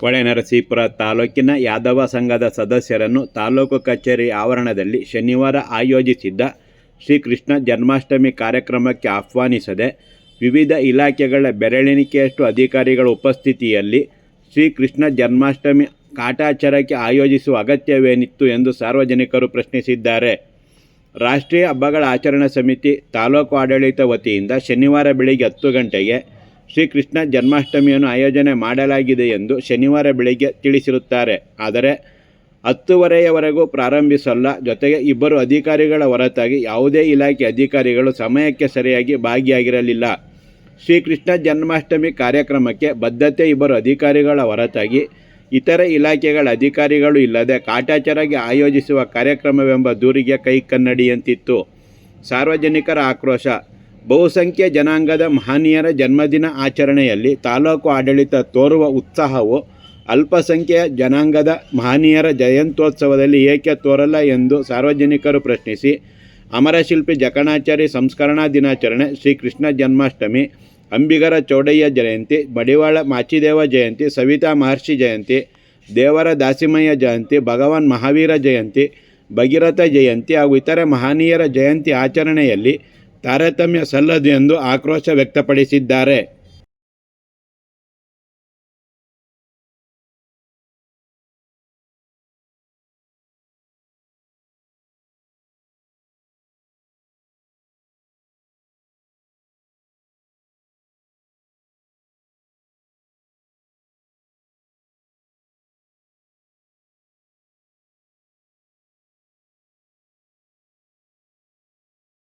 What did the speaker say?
ಹೊಳೆನರಸೀಪುರ ತಾಲೂಕಿನ ಯಾದವ ಸಂಘದ ಸದಸ್ಯರನ್ನು ತಾಲೂಕು ಕಚೇರಿ ಆವರಣದಲ್ಲಿ ಶನಿವಾರ ಆಯೋಜಿಸಿದ್ದ ಶ್ರೀಕೃಷ್ಣ ಜನ್ಮಾಷ್ಟಮಿ ಕಾರ್ಯಕ್ರಮಕ್ಕೆ ಆಹ್ವಾನಿಸದೆ ವಿವಿಧ ಇಲಾಖೆಗಳ ಬೆರಳೆಣಿಕೆಯಷ್ಟು ಅಧಿಕಾರಿಗಳ ಉಪಸ್ಥಿತಿಯಲ್ಲಿ ಶ್ರೀಕೃಷ್ಣ ಜನ್ಮಾಷ್ಟಮಿ ಕಾಟಾಚಾರಕ್ಕೆ ಆಯೋಜಿಸುವ ಅಗತ್ಯವೇನಿತ್ತು ಎಂದು ಸಾರ್ವಜನಿಕರು ಪ್ರಶ್ನಿಸಿದ್ದಾರೆ. ರಾಷ್ಟ್ರೀಯ ಹಬ್ಬಗಳ ಆಚರಣಾ ಸಮಿತಿ ತಾಲೂಕು ಆಡಳಿತ ವತಿಯಿಂದ ಶನಿವಾರ ಬೆಳಿಗ್ಗೆ ಹತ್ತು ಗಂಟೆಗೆ ಶ್ರೀಕೃಷ್ಣ ಜನ್ಮಾಷ್ಟಮಿಯನ್ನು ಆಯೋಜನೆ ಮಾಡಲಾಗಿದೆ ಎಂದು ಶನಿವಾರ ಬೆಳಿಗ್ಗೆ ತಿಳಿಸಿರುತ್ತಾರೆ. ಆದರೆ ಹತ್ತುವರೆಯವರೆಗೂ ಪ್ರಾರಂಭಿಸಲ್ಲ. ಜೊತೆಗೆ ಇಬ್ಬರು ಅಧಿಕಾರಿಗಳ ಹೊರತಾಗಿ ಯಾವುದೇ ಇಲಾಖೆ ಅಧಿಕಾರಿಗಳು ಸಮಯಕ್ಕೆ ಸರಿಯಾಗಿ ಭಾಗಿಯಾಗಿರಲಿಲ್ಲ. ಶ್ರೀಕೃಷ್ಣ ಜನ್ಮಾಷ್ಟಮಿ ಕಾರ್ಯಕ್ರಮಕ್ಕೆ ಬದ್ಧತೆ ಇಬ್ಬರು ಅಧಿಕಾರಿಗಳ ಹೊರತಾಗಿ ಇತರೆ ಇಲಾಖೆಗಳ ಅಧಿಕಾರಿಗಳು ಇಲ್ಲದೆ ಕಾಟಾಚಾರಾಗಿ ಆಯೋಜಿಸುವ ಕಾರ್ಯಕ್ರಮವೆಂಬ ದೂರಿಗೆ ಕೈ ಕನ್ನಡಿಯಂತಿತ್ತು. ಸಾರ್ವಜನಿಕರ ಆಕ್ರೋಶ. ಬಹುಸಂಖ್ಯೆ ಜನಾಂಗದ ಮಹನೀಯರ ಜನ್ಮದಿನ ಆಚರಣೆಯಲ್ಲಿ ತಾಲೂಕು ಆಡಳಿತ ತೋರುವ ಉತ್ಸಾಹವು ಅಲ್ಪಸಂಖ್ಯೆಯ ಜನಾಂಗದ ಮಹನೀಯರ ಜಯಂತ್ಯೋತ್ಸವದಲ್ಲಿ ಏಕೆ ತೋರಲ್ಲ ಎಂದು ಸಾರ್ವಜನಿಕರು ಪ್ರಶ್ನಿಸಿ, ಅಮರಶಿಲ್ಪಿ ಜಕಣಾಚಾರಿ ಸಂಸ್ಕರಣಾ ದಿನಾಚರಣೆ, ಶ್ರೀಕೃಷ್ಣ ಜನ್ಮಾಷ್ಟಮಿ, ಅಂಬಿಗರ ಚೌಡಯ್ಯ ಜಯಂತಿ ಬಡಿವಾಳ ಮಾಚಿದೇವ ಜಯಂತಿ, ಸವಿತಾ ಮಹರ್ಷಿ ಜಯಂತಿ, ದೇವರ ದಾಸಿಮಯ್ಯ ಜಯಂತಿ, ಭಗವಾನ್ ಮಹಾವೀರ ಜಯಂತಿ, ಭಗೀರಥ ಜಯಂತಿ ಹಾಗೂ ಇತರೆ ಮಹನೀಯರ ಜಯಂತಿ ಆಚರಣೆಯಲ್ಲಿ ತಾರತಮ್ಯ ಸಲ್ಲದು ಎಂದು ಆಕ್ರೋಶ ವ್ಯಕ್ತಪಡಿಸಿದ್ದಾರೆ.